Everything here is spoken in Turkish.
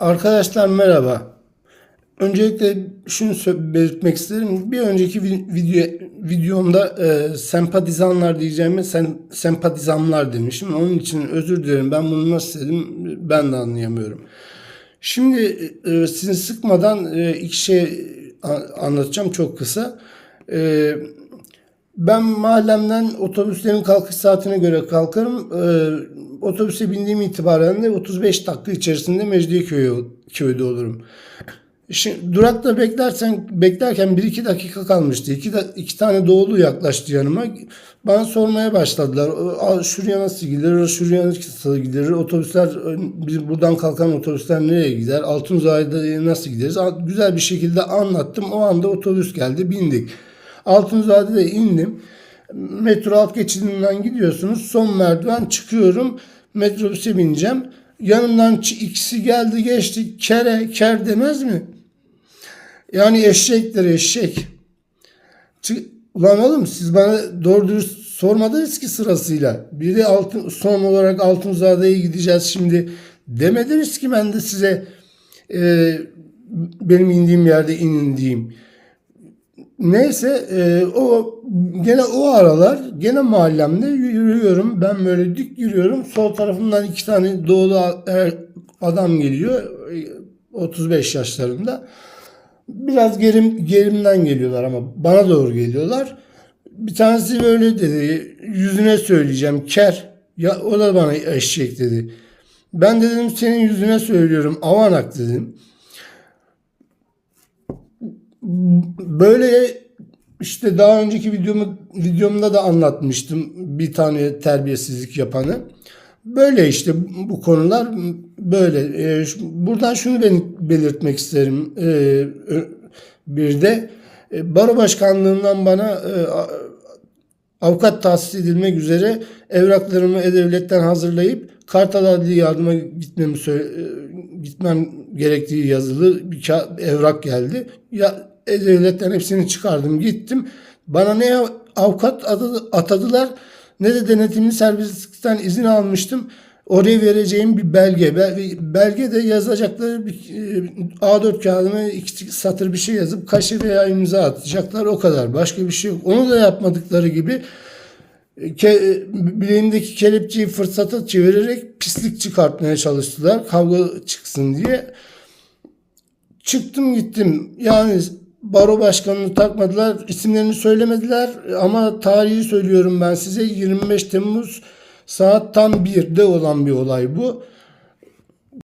Arkadaşlar merhaba. Öncelikle şunu belirtmek isterim. Bir önceki vi- video videomda e, sempatizanlar diyeceğime sen, sempatizanlar demişim. Onun için özür dilerim. Ben bunu nasıl dedim ben de anlayamıyorum. Şimdi e, sizi sıkmadan e, iki şey anlatacağım çok kısa. E, ben mahallemden otobüslerin kalkış saatine göre kalkarım. Ee, otobüse bindiğim itibaren de 35 dakika içerisinde Mecidiyeköy'de olurum. Şimdi durakta beklersen beklerken 1-2 dakika kalmıştı. İki, da, iki tane doğulu yaklaştı yanıma. Bana sormaya başladılar. "Aa, Şuraya nasıl gidilir? Şuraya nasıl gidilir? Otobüsler biz buradan kalkan otobüsler nereye gider? Altunzade'ye nasıl gideriz? Güzel bir şekilde anlattım. O anda otobüs geldi. Bindik. Altunzade'de indim. Metro alt geçidinden gidiyorsunuz. Son merdiven çıkıyorum. Metrobüse bineceğim. Yanımdan ikisi geldi geçti. Kere, ker demez mi? Yani eşekler eşek. Çı- Ulan oğlum siz bana doğru dürüst sormadınız ki sırasıyla. Biri altın, son olarak Altunzade'ye gideceğiz şimdi demediniz ki ben de size e, benim indiğim yerde inin diyeyim. Neyse e, o gene o aralar gene mahallemde yürüyorum. Ben böyle dik yürüyorum. Sol tarafımdan iki tane doğulu er- adam geliyor. e, 35 yaşlarında. Biraz gerim gerimden geliyorlar ama bana doğru geliyorlar. Bir tanesi böyle dedi. Yüzüne söyleyeceğim. Ker. Ya o da bana eşek dedi. Ben de dedim senin yüzüne söylüyorum. Avanak dedim. Böyle işte daha önceki videomu videomda da anlatmıştım bir tane terbiyesizlik yapanı. Böyle işte bu konular böyle. Ee, buradan şunu ben belirtmek isterim. Ee, bir de e, baro başkanlığından bana e, avukat tahsis edilmek üzere evraklarımı E-Devlet'ten hazırlayıp Kartal Adli Yardım'a gitmemi e, gitmem gerektiği yazılı bir evrak geldi. Ya E-Devlet'ten hepsini çıkardım gittim. Bana ne avukat adı- atadılar ne de denetimli servislikten izin almıştım. Oraya vereceğim bir belge. Bel- Belge de yazacakları bir e, A4 kağıdına iki satır bir şey yazıp kaşe veya imza atacaklar o kadar. Başka bir şey yok. Onu da yapmadıkları gibi ke, bileğimdeki kelepçeyi fırsata çevirerek pislik çıkartmaya çalıştılar. Kavga çıksın diye. Çıktım gittim. Yani baro başkanını takmadılar. isimlerini söylemediler. Ama tarihi söylüyorum ben size. 25 Temmuz saat tam 1'de olan bir olay bu.